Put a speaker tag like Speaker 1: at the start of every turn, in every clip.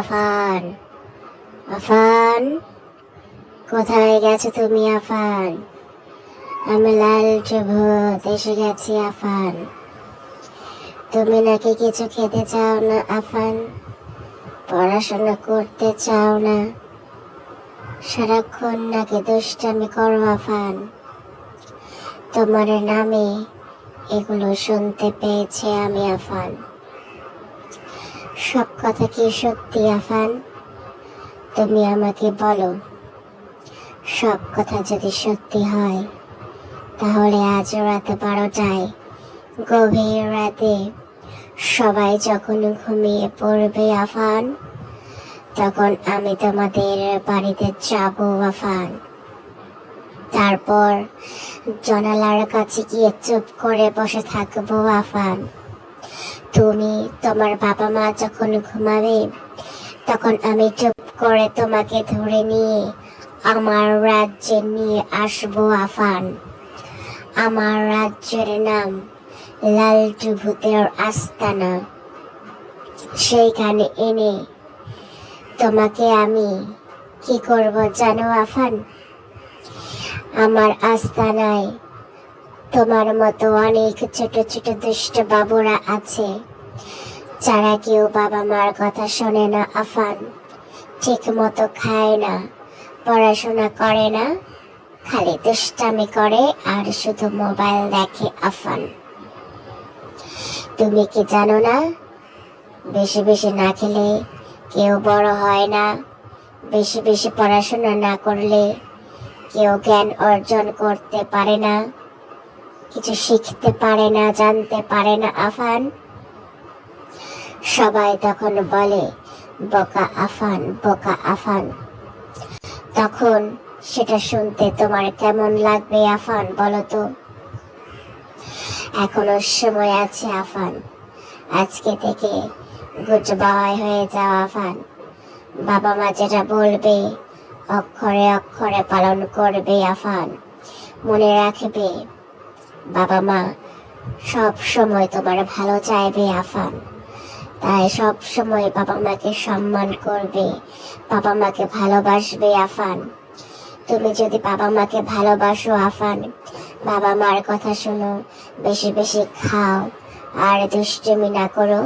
Speaker 1: আফান। আফান, কোথায় গেছো তুমি আফান? আমি লাল ভূত এসে গেছি আফান। তুমি নাকি কিছু খেতে চাও না আফান? পড়াশোনা করতে চাও না? সারাক্ষণ নাকি দুষ্টামি করো আফান। তোমার নামে এগুলো শুনতে পেয়েছি আমি আফান। সব কথা কি সত্যি, আফান? তুমি আমাকে বলো, সব কথা যদি সত্যি হয়, তাহলে আজ রাতে বারোটায়, গভীর রাতে সবাই যখন ঘুমিয়ে পড়বে, আফান, তখন আমি তোমাদের বাড়িতে যাব, আফান। তারপর জনালার কাছে গিয়ে চুপ করে বসে থাকব, আফান। তুমি তোমার বাবা মা যখন ঘুমাবে, তখন আমি চুপ করে তোমাকে ধরে নিয়ে আমার রাজ্যে নিয়ে আসব আফান। আমার রাজ্যের নাম লালটু ভূতের আস্তানা। সেইখানে এনে তোমাকে আমি কি করব জানো আফান? আমার আস্তানায় তোমার মতো অনেক ছোট ছোট দুষ্ট বাবুরা আছে। যারা কেউ বাবা মার কথা শোনে না, আফান। ঠিক মতো খায় না, পড়াশোনা করে না, খালি দুষ্টামি করে আর শুধু মোবাইল দেখে, আফান। তুমি কি জানো না, বেশি বেশি না খেলে কেউ বড় হয় না। বেশি বেশি পড়াশোনা না করলে কেউ জ্ঞান অর্জন করতে পারে না। কিছু শিখতে পারে না, জানতে পারে না আফান। সবাই তখন বলে, বোকা আফান বোকা আফান। তখন সেটা শুনতে তোমার কেমন লাগবে আফান, বলো তো? এখনও সময় আছে আফান। আজকে থেকে গুড বয় হয়ে যাও আফান। বাবা মা যেটা বলবে, অক্ষরে অক্ষরে পালন করবে আফান। মনে রাখবে বাবা মা সব সময় তোমার ভালো চাইবে আফান তাই সব সময় বাবা মাকে সম্মান করবে বাবা মাকে ভালোবাসবে আফান তুমি যদি বাবা মাকে ভালোবাসো আফান বাবা মার কথা শোনো, বেশি বেশি খাও আর দুষ্টুমি না করো,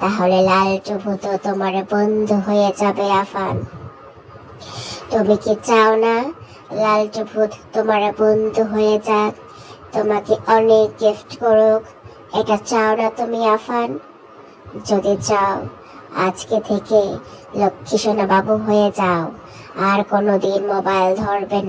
Speaker 1: তাহলে লালটু ভূত তোমার বন্ধু হয়ে যাবে আফান তুমি কি চাও না লালটু ভূত তোমার বন্ধু হয়ে যাক? তোমাকে অনেক গিফট করুক। এটা চাও না তুমি, আফান? যদি চাও, আজকে থেকে লক্ষ্মী সোনা বাবু হয়ে যাও। আর কোনোদিন মোবাইল ধরবে না।